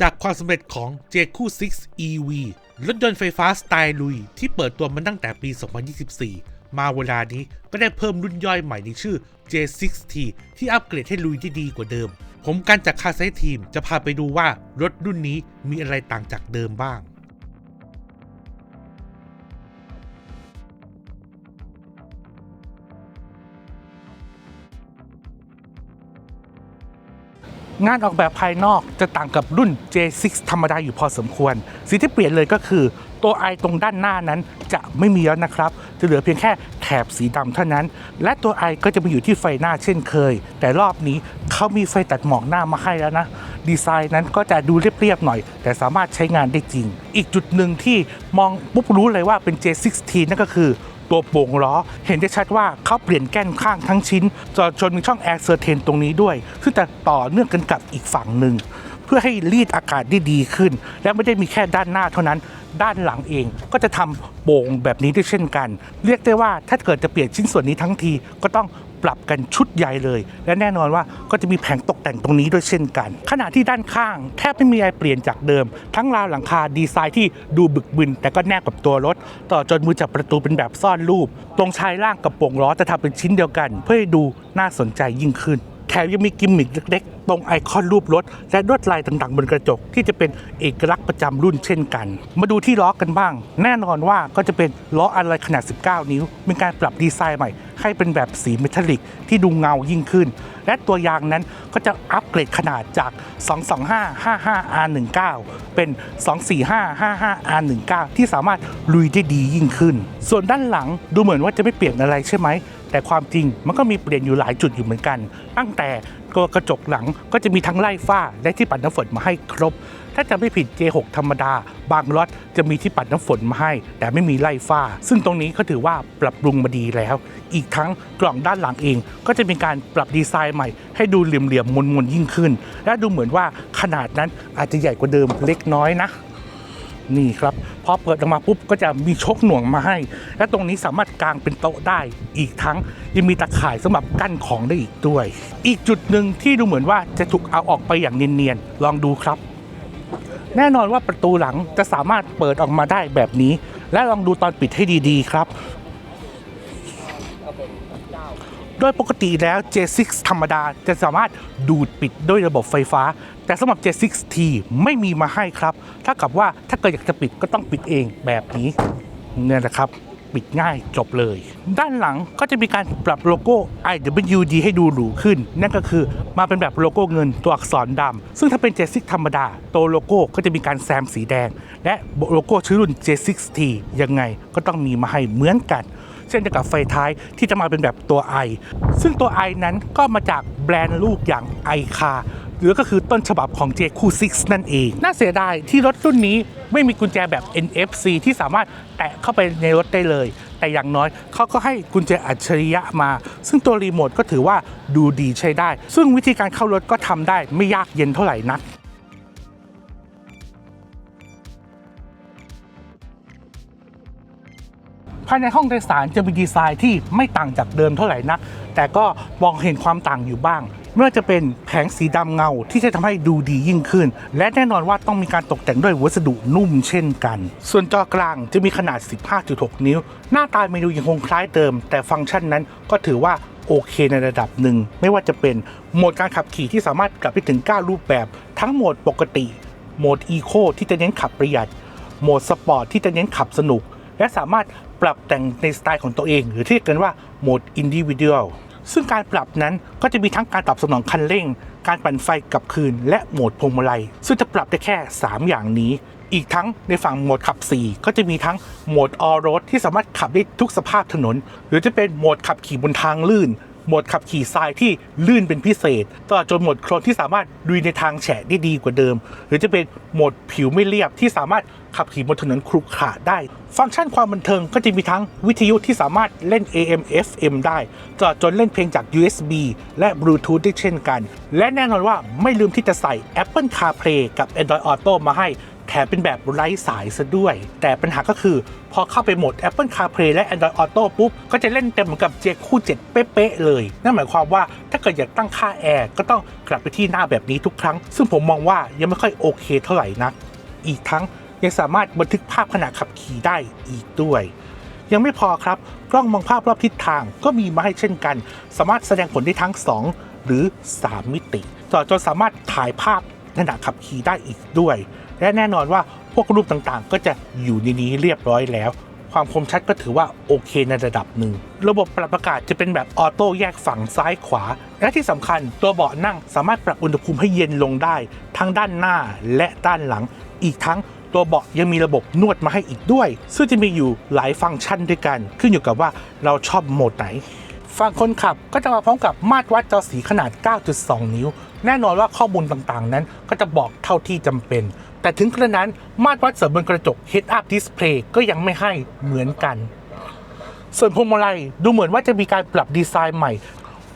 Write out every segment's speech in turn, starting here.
จากความสำเร็จของ JQ 6 EV รถยนต์ไฟฟ้าสไตล์ลุย ที่เปิดตัวมาตั้งแต่ปี 2024 มาเวลานี้ก็ได้เพิ่มรุ่นย่อยใหม่ในชื่อ J6T ที่อัปเกรดให้ลุยได้ดีกว่าเดิม ผมการจากคาไซทีมจะพาไปดูว่ารถรุ่นนี้มีอะไรต่างจากเดิมบ้าง งานออกแบบภายนอกจะต่างกับรุ่น J6 ธรรมดาอยู่พอสมควร สิ่งที่เปลี่ยนเลยก็คือ ตัวไอตรงด้านหน้านั้นจะไม่มีแล้วนะครับ จะเหลือเพียงแค่แถบสีดำเท่านั้น และตัวไอก็จะมาอยู่ที่ไฟหน้าเช่นเคย แต่รอบนี้เขามีไฟตัดหมอกหน้ามาให้แล้วนะ ดีไซน์นั้นก็จะดูเรียบๆหน่อย แต่สามารถใช้งานได้จริง อีกจุดหนึ่งที่มองปุ๊บรู้เลยว่าเป็น J6T นั่นก็คือ ตัวโป่งล้อ เห็นได้ชัดว่าเขาเปลี่ยนแก้นข้างทั้งชิ้นจนจนมีช่องแอร์เซอร์เทนตรงนี้ด้วย ซึ่งจะต่อเนื่องกันกับอีกฝั่งหนึ่ง เพื่อให้รีดอากาศได้ดีขึ้น และไม่ได้มีแค่ด้านหน้าเท่านั้น ด้านหลังเอง ก็จะทำโป่งแบบนี้ด้วยเช่นกัน เรียกได้ว่าถ้าเกิดจะเปลี่ยนชิ้นส่วนนี้ทั้งทีก็ต้องปรับกันชุดใหญ่เลย และแน่นอนว่าก็จะมีแผงตกแต่งตรงนี้ด้วยเช่นกัน ขณะที่ด้านข้างแทบไม่มีอะไรเปลี่ยนจากเดิม ทั้งราวหลังคาดีไซน์ที่ดูบึกบึน แต่ก็แนบกับตัวรถ ต่อจนมือจับประตูเป็นแบบซ่อนรูป ตรงชายล่างกับโป่งล้อจะทำเป็นชิ้นเดียวกัน เพื่อให้ดูน่าสนใจยิ่งขึ้น แถมยังมีกิมมิคเล็กๆ ตรงไอคอนรูปรถ และลวดลายต่างๆ บนกระจกที่จะเป็นเอกลักษณ์ประจำรุ่นเช่นกัน มาดูที่ล้อกันบ้าง แน่นอนว่าก็จะเป็นล้ออะไรขนาด 19 นิ้ว มีการปรับดีไซน์ใหม่ ให้เป็นแบบสีเมทัลลิกที่ดูเงายิ่งขึ้น และตัวยางนั้นก็จะอัปเกรดขนาดจาก 225-55R19 เป็น 245-55R19 ที่สามารถลุยได้ดียิ่งขึ้น ส่วนด้านหลังดูเหมือนว่าจะไม่เปลี่ยนอะไรใช่ไหมแต่ความจริงมันก็มีเปลี่ยนอยู่หลายจุดอยู่เหมือนกัน ตั้งแต่ตัวกระจกหลังก็จะมีทั้งไล่ฝ้าและที่ปัดน้ำฝนมาให้ครบ ถ้าจะไม่ผิด J6 ธรรมดา บางรถจะมีที่ปัดน้ำฝนมาให้ แต่ไม่มีไล่ฝ้า ซึ่งตรงนี้ก็ถือว่าปรับปรุงมาดีแล้ว อีกทั้งกล่องด้านหลังเอง ก็จะมีการปรับดีไซน์ใหม่ ให้ดูเหลี่ยมๆมนๆยิ่งขึ้น และดูเหมือนว่าขนาดนั้นอาจจะใหญ่กว่าเดิมเล็กน้อยนะ นี่ครับพอเปิดออกมาปุ๊บก็จะมีชกหน่วงมาให้ และตรงนี้สามารถกางเป็นโต๊ะได้อีกทั้งยังมีตะข่ายสำหรับกั้นของได้อีกด้วย อีกจุดหนึ่งที่ดูเหมือนว่าจะถูกเอาออกไปอย่างเนียนๆลองดูครับ แน่นอนว่าประตูหลังจะสามารถเปิดออกมาได้แบบนี้ และลองดูตอนปิดให้ดีๆ ครับ โดยปกติแล้ว J6 ธรรมดาจะสามารถดูดปิดด้วยระบบไฟฟ้า แต่สำหรับ J6T ไม่มีมาให้ครับ ถ้ากับว่าถ้าเกิดอยากจะปิดก็ต้องปิดเองแบบนี้เนี่ยนะครับ ปิดง่ายจบเลย ด้านหลังก็จะมีการปรับโลโก้ IWD ให้ดูหรูขึ้น นั่นก็คือมาเป็นแบบโลโก้เงินตัวอักษรดำซึ่งถ้าเป็น J6 ธรรมดา ตัวโลโก้ก็จะมีการแซมสีแดง และโลโก้ชื่อรุ่น J6T ยังไงก็ต้องมีมาให้เหมือนกันเช่นเดียวกับไฟท้ายที่จะมาเป็นแบบตัว i ซึ่งตัว i นั้นก็มาจากแบรนด์ลูกอย่าง i c a r หรือก็คือต้นฉบับของ JQ 6 นั่นเอง น่าเสียดายที่รถรุ่นนี้ไม่มีกุญแจแบบ NFC ที่สามารถแตะเข้าไปในรถได้เลย แต่อย่างน้อยเขาก็ให้กุญแจอัจฉริยะมา ซึ่งตัวรีโมทก็ถือว่าดูดีใช้ได้ ซึ่งวิธีการเข้ารถก็ทำได้ไม่ยากเย็นเท่าไหร่นักภายในห้องโดยสารจะมีดีไซน์ที่ไม่ต่างจากเดิมเท่าไหร่นัก แต่ก็มองเห็นความต่างอยู่บ้าง ไม่ว่าจะเป็นแผงสีดำเงาที่จะทำให้ดูดียิ่งขึ้น และแน่นอนว่าต้องมีการตกแต่งด้วยวัสดุนุ่มเช่นกัน ส่วนจอกลางจะมีขนาด 15.6 นิ้ว หน้าตาเมนูยังคงคล้ายเดิม แต่ฟังก์ชันนั้นก็ถือว่าโอเคในระดับหนึ่ง ไม่ว่าจะเป็นโหมดการขับขี่ที่สามารถกลับไปถึง 9 รูปแบบ ทั้งโหมดปกติ โหมดอีโคที่จะเน้นขับประหยัด โหมดสปอร์ตที่จะเน้นขับสนุก และสามารถปรับแต่งในสไตล์ของตัวเอง หรือที่เรียกกันว่าโหมดอินดิวิ u a l ซึ่งการปรับนั้นก็จะมีทั้งการตอบสนองคันเร่ง การปั่นไฟกลับคืน และโหมดพวงมาลัย ซึ่งจะปรับได้แค่ 3 อย่างนี้ อีกทั้งในฝั่งโหมดขับ 4 ก็จะมีทั้งโหมดออโรดที่สามารถขับได้ทุกสภาพถนน หรือจะเป็นโหมดขับขี่บนทางลื่น โหมดขับขี่ทรายที่ลื่นเป็นพิเศษตลอดจนโหมดโคลนที่สามารถลุยในทางแฉะได้ดีกว่าเดิม หรือจะเป็นโหมดผิวไม่เรียบที่สามารถขับขี่บนถนนครุขระได้ ฟังก์ชันความบันเทิงก็จะมีทั้งวิทยุที่สามารถเล่น AM FM ได้ตลอดจนเล่นเพลงจาก USB และ Bluetooth ได้เช่นกัน และแน่นอนว่าไม่ลืมที่จะใส่ Apple CarPlay กับ Android Auto มาให้ แถมเป็นแบบไร้สายซะด้วย แต่ปัญหาก็คือพอเข้าไปโหมด Apple CarPlay และ Android Auto ปุ๊บ ก็จะเล่นเต็มเหมือนกับ J คู่7เป๊ะๆเลย นั่นหมายความว่าถ้าเกิดอยากตั้งค่าแอร์ก็ต้องกลับไปที่หน้าแบบนี้ทุกครั้ง ซึ่งผมมองว่ายังไม่ค่อยโอเคเท่าไหร่นักอีกทั้งยังสามารถบันทึกภาพขณะขับขี่ได้อีกด้วย ยังไม่พอครับ กล้องมองภาพรอบทิศทางก็มีมาให้เช่นกัน สามารถแสดงผลได้ทั้ง 2 หรือ 3 มิติต่อจนสามารถถ่ายภาพ ขณะขับขี่ได้อีกด้วย และแน่นอนว่าพวกรูปต่างๆ ก็จะอยู่ในนี้เรียบร้อยแล้วความคมชัดก็ถือว่าโอเคในระดับหนึ่ง ระบบปรับอากาศจะเป็นแบบออโต้แยกฝั่งซ้ายขวา และที่สำคัญตัวเบาะนั่งสามารถปรับอุณหภูมิให้เย็นลงได้ ทั้งด้านหน้าและด้านหลัง อีกทั้งตัวเบาะยังมีระบบนวดมาให้อีกด้วย ซึ่งจะมีอยู่หลายฟังก์ชันด้วยกัน ขึ้นอยู่กับว่าเราชอบโหมดไหน ฝั่งคนขับก็จะมาพร้อมกับมาตรวัดจอสีขนาด 9.2 นิ้ว แน่นอนว่าข้อมูลต่างๆ นั้นก็จะบอกเท่าที่จำเป็น แต่ถึงกระนั้นมาตรวัดเสริมบนกระจก Head Up Display ก็ยังไม่ให้เหมือนกัน ส่วนพวงมาลัยดูเหมือนว่าจะมีการปรับดีไซน์ใหม่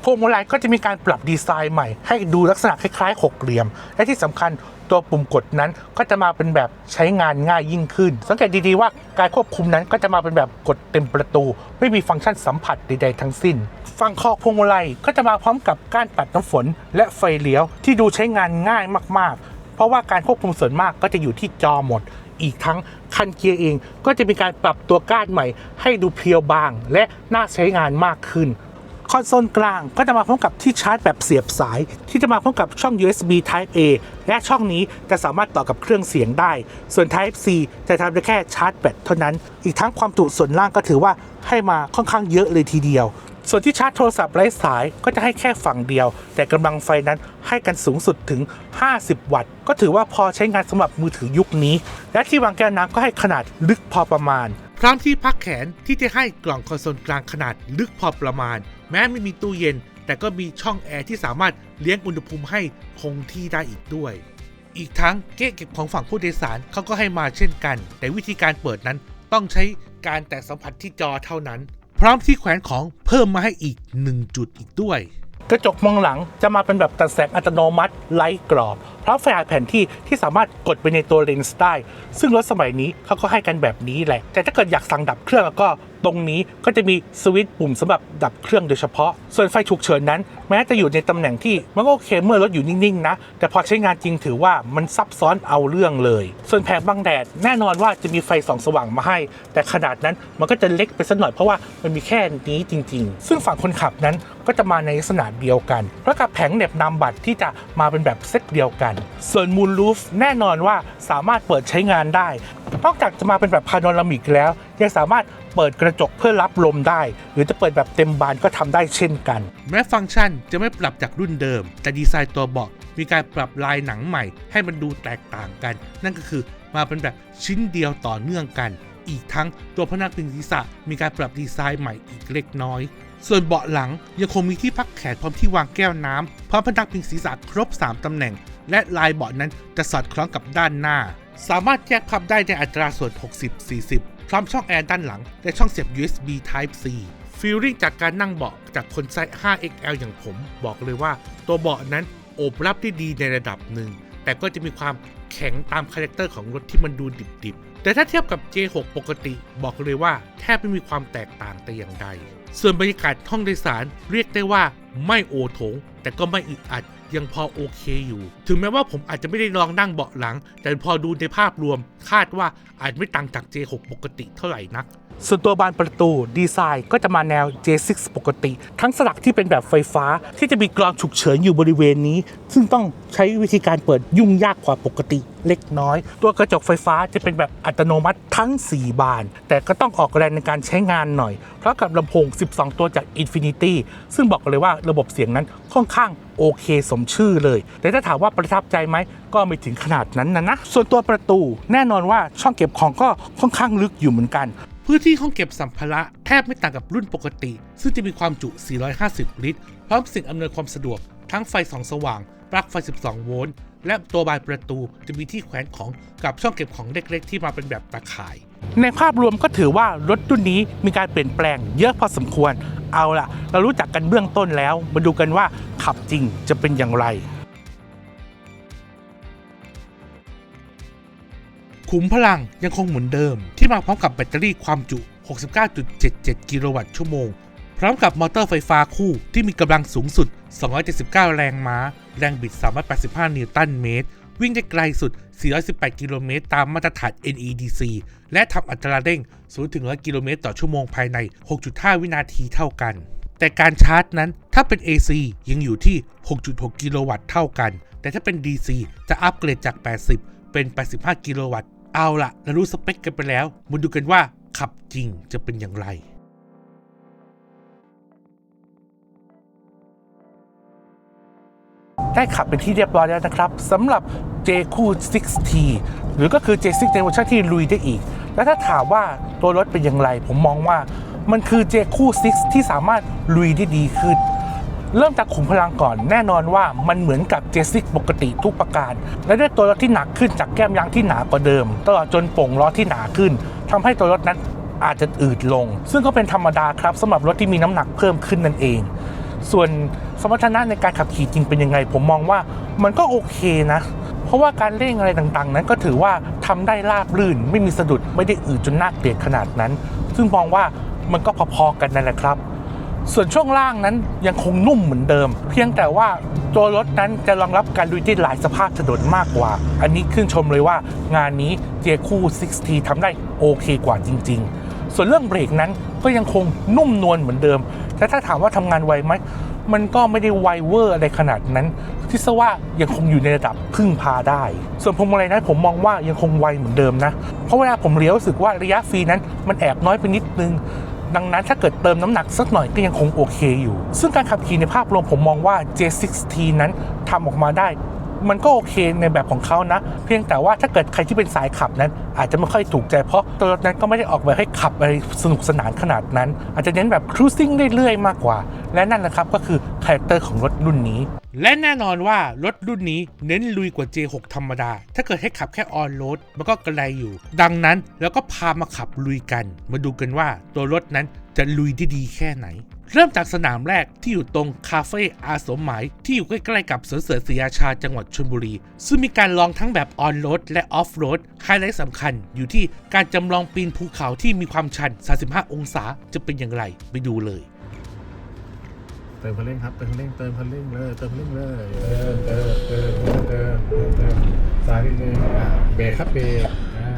พวงมาลัยก็จะมีการปรับดีไซน์ใหม่ ให้ดูลักษณะคล้ายๆหกเหลี่ยม และที่สำคัญ ตัวปุ่มกดนั้นก็จะมาเป็นแบบใช้งานง่ายยิ่งขึ้น สังเกตดีๆว่าการควบคุมนั้นก็จะมาเป็นแบบกดเต็มประตู ไม่มีฟังก์ชันสัมผัสใดๆทั้งสิ้นฝั่งคอพวงมาลัยก็จะมาพร้อมกับการปัดน้ำฝน และไฟเลี้ยวที่ดูใช้งานง่ายมากๆ เพราะว่าการควบคุมส่วนมากก็จะอยู่ที่จอหมด อีกทั้งคันเกียร์เองก็จะมีการปรับตัวก้านใหม่ ให้ดูเพียวบาง และน่าใช้งานมากขึ้น คอนโซลกลางก็จะมาพร้อมกับที่ชาร์จแบบเสียบสาย ที่จะมาพร้อมกับช่อง USB Type A และช่องนี้จะสามารถต่อกับเครื่องเสียงได้ ส่วน Type C จะทำได้แค่ชาร์จแบตเท่านั้น อีกทั้งความจุส่วนล่างก็ถือว่าให้มาค่อนข้างเยอะเลยทีเดียวส่วนที่ชาร์จโทรศัพท์ไร้สายก็จะให้แค่ฝั่งเดียว แต่กำลังไฟนั้นให้กันสูงสุดถึง 50 วัตต์ ก็ถือว่าพอใช้งานสำหรับมือถือยุคนี้ และที่วางแก้วน้ำก็ให้ขนาดลึกพอประมาณ พร้อมที่พักแขนที่จะให้กล่องคอนโซลกลางขนาดลึกพอประมาณ แม้ไม่มีตู้เย็น แต่ก็มีช่องแอร์ที่สามารถเลี้ยงอุณหภูมิให้คงที่ได้อีกด้วย อีกทั้งเก๊ะเก็บของฝั่งผู้โดยสารเขาก็ให้มาเช่นกัน แต่วิธีการเปิดนั้นต้องใช้การแตะสัมผัสที่จอเท่านั้น พร้อมที่แขวนของเพิ่มมาให้อีก 1 จุดอีกด้วย กระจกมองหลังจะมาเป็นแบบตัดแสงอัตโนมัติไร้กรอบพร้อมไฟฉายแผนที่ที่สามารถกดไปในตัวเลนส์ได้ ซึ่งรถสมัยนี้เขาก็ให้กันแบบนี้แหละ แต่ถ้าเกิดอยากสั่งดับเครื่องแล้วก็ ตรงนี้ก็จะมีสวิตช์ปุ่มสำหรับดับเครื่องโดยเฉพาะ ส่วนไฟฉุกเฉินนั้น แม้จะอยู่ในตำแหน่งที่มันก็โอเคเมื่อรถอยู่นิ่งๆนะ แต่พอใช้งานจริงถือว่ามันซับซ้อนเอาเรื่องเลย ส่วนแผงบังแดดแน่นอนว่าจะมีไฟส่องสว่างมาให้ แต่ขนาดนั้นมันก็จะเล็กไปสักหน่อยเพราะว่ามันมีแค่นี้จริง ๆ ซึ่งฝั่งคนขับนั้นก็จะมาในลักษณะเดียวกันเพราะกับแผงเหน็บนำบัตรที่จะมาเป็นแบบเซตเดียวกัน ส่วนมูลลูฟแน่นอนว่าสามารถเปิดใช้งานได้ นอกจากจะมาเป็นแบบพาโนรามิกแล้ว ยังสามารถเปิดกระจกเพื่อรับลมได้ หรือจะเปิดแบบเต็มบานก็ทำได้เช่นกัน แม้ฟังก์ชันจะไม่ปรับจากรุ่นเดิม แต่ดีไซน์ตัวเบาะมีการปรับลายหนังใหม่ ให้มันดูแตกต่างกัน นั่นก็คือมาเป็นแบบชิ้นเดียวต่อเนื่องกัน อีกทั้งตัวพนักพิงศีรษะมีการปรับดีไซน์ใหม่อีกเล็กน้อย ส่วนเบาะหลังยังคงมีที่พักแขนพร้อมที่วางแก้วน้ำพร้อมพนักพิงศีรษะครบ 3ตำแหน่ง และลายเบาะนั้นจะสอดคล้องกับด้านหน้า สามารถแยกพับได้ในอัตราส่วน 60-40 พร้อมช่องแอร์ด้านหลัง และช่องเสียบ USB Type C ฟีลลิ่งจากการนั่งเบาะจากคนไซส์ 5XL อย่างผม บอกเลยว่า ตัวเบาะนั้นโอบรับได้ดีในระดับหนึ่ง แต่ก็จะมีความแข็งตามคาแรคเตอร์ของรถที่มันดูดิบๆ แต่ถ้าเทียบกับ J6 ปกติ บอกเลยว่าแทบไม่มีความแตกต่างแต่อย่างใด ส่วนบรรยากาศห้องโดยสารเรียกได้ว่าไม่โอโถง แต่ก็ไม่อึดอัด ยังพอโอเคอยู่ ถึงแม้ว่าผมอาจจะไม่ได้ลองนั่งเบาะหลัง แต่พอดูในภาพรวมคาดว่าอาจไม่ต่างจาก J6 ปกติเท่าไหร่นัก ส่วนตัวบานประตูดีไซน์ก็จะมาแนว J6 ปกติ ทั้งสลักที่เป็นแบบไฟฟ้าที่จะมีกรองฉุกเฉินอยู่บริเวณนี้ ซึ่งต้องใช้วิธีการเปิดยุ่งยากกว่าปกติเล็กน้อย ตัวกระจกไฟฟ้าจะเป็นแบบอัตโนมัติทั้ง 4 บาน แต่ก็ต้องออกแรงในการใช้งานหน่อย เพราะกับลำโพง 12 ตัวจาก Infinity ซึ่งบอกเลยว่าระบบเสียงนั้นค่อนข้างโอเคสมชื่อเลย แต่ถ้าถามว่าประทับใจไหม ก็ไม่ถึงขนาดนั้นนะนะ ส่วนตัวประตูแน่นอนว่าช่องเก็บของก็ค่อนข้างลึกอยู่เหมือนกัน พื้นที่ห้องเก็บสัมภาระแทบไม่ต่างกับรุ่นปกติ ซึ่งจะมีความจุ 450 ลิตร พร้อมสิ่งอำนวยความสะดวก ทั้งไฟสองสว่าง ปลั๊กไฟ 12 โวลต์ และตัวบานประตูจะมีที่แขวนของกับช่องเก็บของเล็กๆ ที่มาเป็นแบบตะข่าย ในภาพรวมก็ถือว่ารถรุ่นนี้มีการเปลี่ยนแปลงเยอะพอสมควร เอาล่ะ เรารู้จักกันเบื้องต้นแล้ว มาดูกันว่าขับจริงจะเป็นอย่างไร ขุมพลังยังคงเหมือนเดิม ที่มาพร้อมกับแบตเตอรี่ความจุ 69.77 กิโลวัตต์ชั่วโมง พร้อมกับมอเตอร์ไฟฟ้าคู่ที่มีกำลังสูงสุด 279 แรงม้า แรงบิด 385 นิวตันเมตร วิ่งได้ไกลสุด 418 กิโลเมตร ตามมาตรฐาน NEDC และทำอัตราเร่ง 0-100 กิโลเมตรต่อชั่วโมงภายใน 6.5 วินาทีเท่ากัน แต่การชาร์จนั้นถ้าเป็น AC ยังอยู่ที่ 6.6 กิโลวัตต์เท่ากัน แต่ถ้าเป็น DC จะอัปเกรดจาก 80 เป็น 85 กิโลวัตต์ เอาละเรารู้สเปคกันไปแล้ว มาดูกันว่าขับจริงจะเป็นอย่างไรได้ขับเป็นที่เรียบร้อยแล้วนะครับสำหรับ J คู่ 6T หรือก็คือ J6 ในเวอร์ชันที่ลุยได้อีก แล้วถ้าถามว่าตัวรถเป็นอย่างไร ผมมองว่ามันคือ J คู่6ที่สามารถลุยได้ดีขึ้น เริ่มจากขุมพลังก่อนแน่นอนว่ามันเหมือนกับ J6 ปกติทุกประการ และด้วยตัวรถที่หนักขึ้นจากแก้มยางที่หนากว่าเดิม ตลอดจนป่งล้อที่หนาขึ้นทำให้ตัวรถนั้นอาจจะอืดลง ซึ่งก็เป็นธรรมดาครับสำหรับรถที่มีน้ำหนักเพิ่มขึ้นนั่นเอง ส่วนสมรรถนะในการขับขี่จริงเป็นยังไง ผมมองว่ามันก็โอเคนะ เพราะว่าการเร่งอะไรต่างๆ นั้นก็ถือว่าทำได้ราบรื่น ไม่มีสะดุดไม่ได้อืดจนน่าเกลียดขนาดนั้น ซึ่งมองว่ามันก็พอๆกันนั่นแหละครับ ส่วนช่วงล่างนั้นยังคงนุ่มเหมือนเดิม เพียงแต่ว่าตัวรถนั้นจะรองรับการลุยได้หลายสภาพถนนมากกว่า อันนี้ขึ้นชมเลยว่างานนี้เจคู่ 6T ทำได้โอเคกว่าจริง ๆ ส่วนเรื่องเบรกนั้นก็ยังคงนุ่มนวลเหมือนเดิม แต่ถ้าถามว่าทำงานไวไหมมันก็ไม่ได้ไวเวอร์อะไรขนาดนั้นคิดซะว่ายังคงอยู่ในระดับพึ่งพาได้ ส่วนพวงมาลัยนั้นผมมองว่ายังคงไวเหมือนเดิมนะ เพราะเวลาผมเลี้ยวรู้สึกว่าระยะฟรีนั้นมันแอบน้อยไปนิดนึง ดังนั้นถ้าเกิดเติมน้ำหนักสักหน่อยก็ยังคงโอเคอยู่ ซึ่งการขับขี่ในภาพรวมผมมองว่า J6T นั้นทำออกมาได้ มันก็โอเคในแบบของเขานะ เพียงแต่ว่าถ้าเกิดใครที่เป็นสายขับนั้น อาจจะไม่ค่อยถูกใจเพราะตัวรถนั้นก็ไม่ได้ออกแบบให้ขับอะไรสนุกสนานขนาดนั้น อาจจะเน้นแบบ cruising เรื่อยๆมากกว่า และนั่นนะครับก็คือคาแรคเตอร์ของรถรุ่นนี้ และแน่นอนว่ารถรุ่นนี้เน้นลุยกว่า J6 ธรรมดา ถ้าเกิดให้ขับแค่ออนโรดมันก็กระไรอยู่ ดังนั้นแล้วก็พามาขับลุยกัน มาดูกันว่าตัวรถนั้นจะลุยได้ดีแค่ไหน เริ่มจากสนามแรกที่อยู่ตรงคาเฟ่อาสมหมายที่อยู่ใกล้ๆกับสวนเสือศรีราชาจังหวัดชลบุรี ซึ่งมีการลองทั้งแบบออนโรดและออฟโรดไฮไลท์สำคัญอยู่ที่การจำลองปีนภูเขาที่มีความชัน 35 องศาจะเป็นอย่างไรไปดูเลย เติมคังครับ เติมคังเติมคังเลย เติมคันเร่งเลย เติมเติมเติมเติมเติมซ้ายนิดนึงอ่าเบรกครับเบรก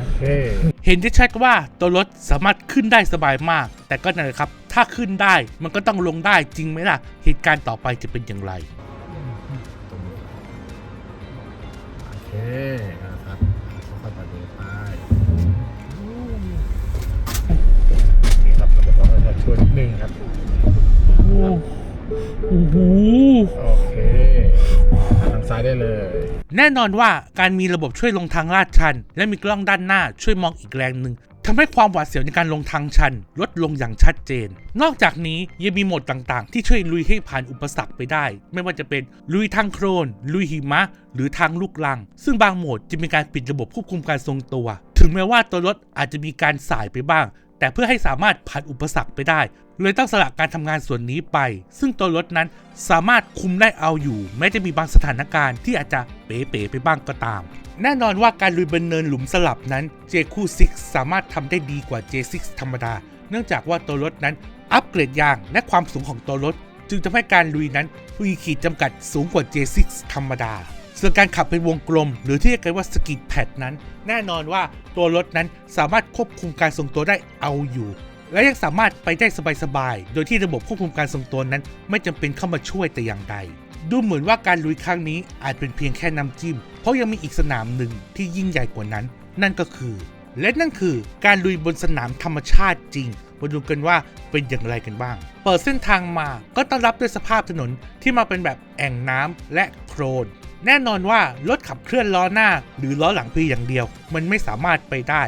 โอเค ห็นได้ชัดว่าตัวรถสามารถขึ้นได้สบายมาก แต่ก็นั่นแหละครับ ถ้าขึ้นได้มันก็ต้องลงได้จริงไหมล่ะ เหตุการณ์ต่อไปจะเป็นอย่างไรตรงนี้โอเคนะครับค่อยๆปล่อยเบรกไปนี่ครับระบบเราจะช่วยนิดนึงครับโอ้โหโอเคทาง ซ้ายได้เลย แน่นอนว่าการมีระบบช่วยลงทางลาดชัน และมีกล้องด้านหน้าช่วยมองอีกแรงหนึ่งทำให้ความหวาดเสียวในการลงทางชัน ลดลงอย่างชัดเจน นอกจากนี้ยังมีโหมดต่างๆ ที่ช่วยลุยให้ผ่านอุปสรรคไปได้ ไม่ว่าจะเป็นลุยทางโครน ลุยหิมะ หรือทางลูกลัง ซึ่งบางโหมดจะมีการปิดระบบควบคุมการทรงตัว ถึงแม้ว่าตัวรถอาจจะมีการสายไปบ้าง แต่เพื่อให้สามารถผ่านอุปสรรคไปได้ เลยต้องสละการทำงานส่วนนี้ไป ซึ่งตัวรถนั้นสามารถคุมได้เอาอยู่ แม้จะมีบางสถานการณ์ที่อาจจะเป๋ๆไปบ้างก็ตาม แน่นอนว่าการลุยบนเนินหลุมสลับนั้น J คู่6สามารถทำได้ดีกว่า J6 ธรรมดา เนื่องจากว่าตัวรถนั้น อัปเกรดยางและความสูงของตัวรถ จึงทำให้การลุยนั้นมีขีดจำกัดสูงกว่า J6 ธรรมดาส่วนการขับเป็นวงกลม หรือที่เรียกกันว่าสกิดแพดนั้น แน่นอนว่าตัวรถนั้นสามารถควบคุมการทรงตัวได้เอาอยู่ และยังสามารถไปได้สบายๆ โดยที่ระบบควบคุมการทรงตัวนั้น ไม่จำเป็นเข้ามาช่วยแต่อย่างใด ดูเหมือนว่าการลุยครั้งนี้อาจเป็นเพียงแค่น้ำจิ้ม เพราะยังมีอีกสนามหนึ่งที่ยิ่งใหญ่กว่านั้น นั่นก็คือ และนั่นคือการลุยบนสนามธรรมชาติจริงมาดูกันว่าเป็นอย่างไรกันบ้าง เปิดเส้นทางมาก็ต้อนรับด้วยสภาพถนนที่มาเป็นแบบแอ่งน้ำและโครนแน่นอนว่ารถขับเคลื่อนล้อหน้า หรือล้อหลังเพียงอย่างเดียว มันไม่สามารถไปได้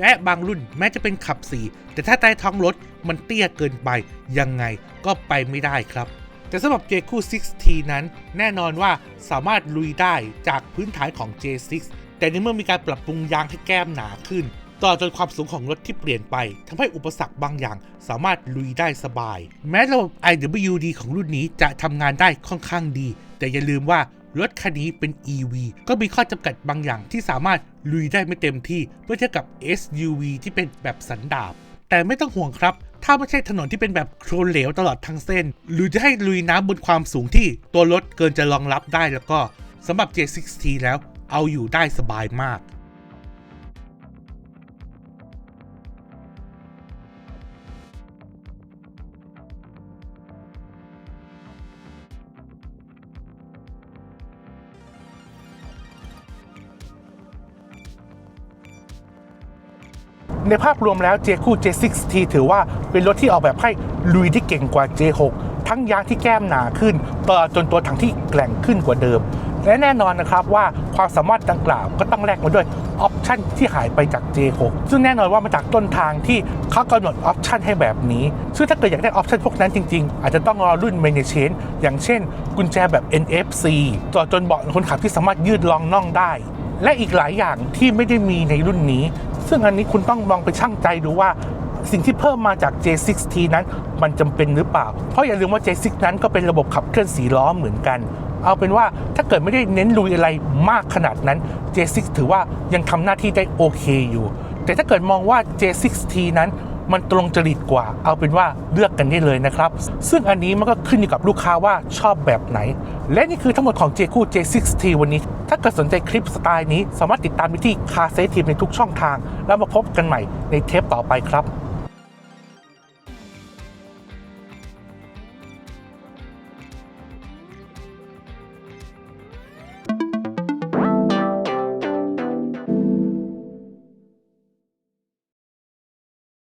และบางรุ่นแม้จะเป็นขับสี่แต่ถ้าใต้ท้องรถมันเตี้ยเกินไปยังไงก็ไปไม่ได้ครับ แต่สำหรับ J คู่ 6T นั้น แน่นอนว่าสามารถลุยได้จากพื้นฐานของ J6 แต่ในเมื่อมีการปรับปรุงยางให้แก้มหนาขึ้น ต่อจนความสูงของรถที่เปลี่ยนไปทำให้อุปสรรคบางอย่างสามารถลุยได้สบาย แม้ระบบ IWD ของรุ่นนี้จะทำงานได้ค่อนข้างดี แต่อย่าลืมว่า รถคันนี้เป็น EV ก็มีข้อจำกัดบางอย่างที่สามารถลุยได้ไม่เต็มที่เมื่อเทียบกับ SUV ที่เป็นแบบสันดาปแต่ไม่ต้องห่วงครับ ถ้าไม่ใช่ถนนที่เป็นแบบโครนเหลวตลอดทั้งเส้น หรือจะให้ลุยน้ำบนความสูงที่ตัวรถเกินจะรองรับได้แล้วก็สำหรับ J6T แล้วเอาอยู่ได้สบายมาก ในภาพรวมแล้ว J คู่ J6T ถือว่าเป็นรถที่ออกแบบให้ลุยได้เก่งกว่า J6 ทั้งยางที่แก้มหนาขึ้นตลอจนตัวถังที่แกร่งขึ้นกว่าเดิม และแน่นอนนะครับว่าความสามารถดังกล่าวก็ต้องแลกมาด้วยออปชันที่หายไปจาก J6 ซึ่งแน่นอนว่ามาจากต้นทางที่เขากำหนดออปชันให้แบบนี้ ซึ่งถ้าเกิดอยากได้ออปชันพวกนั้นจริงๆ อาจจะต้องรอรุ่น m a n a g e n อย่างเช่น กุญแจแบบ NFC ตลอจนเบาะคนขับที่สามารถยืดรองน่องได้ และอีกหลายอย่างที่ไม่ได้มีในรุ่นนี้ ซึ่งอันนี้คุณต้องลองไปชั่งใจดูว่าสิ่งที่เพิ่มมาจาก J6T นั้นมันจำเป็นหรือเปล่า เพราะอย่าลืมว่า J6 นั้นก็เป็นระบบขับเคลื่อนสีล้อเหมือนกัน เอาเป็นว่าถ้าเกิดไม่ได้เน้นลุยอะไรมากขนาดนั้น J6 ถือว่ายังทำหน้าที่ได้โอเคอยู่ แต่ถ้าเกิดมองว่า J6T นั้น มันตรงจริตกว่า เอาเป็นว่าเลือกกันได้เลยนะครับ ซึ่งอันนี้มันก็ขึ้นอยู่กับลูกค้าว่าชอบแบบไหน และนี่คือทั้งหมดของ J คู่ J60 วันนี้ ถ้าเกิดสนใจคลิปสไตล์นี้ สามารถติดตามได้ที่ Car s a f e Team ในทุกช่องทาง แล้วมาพบกันใหม่ในเทปต่อไปครับ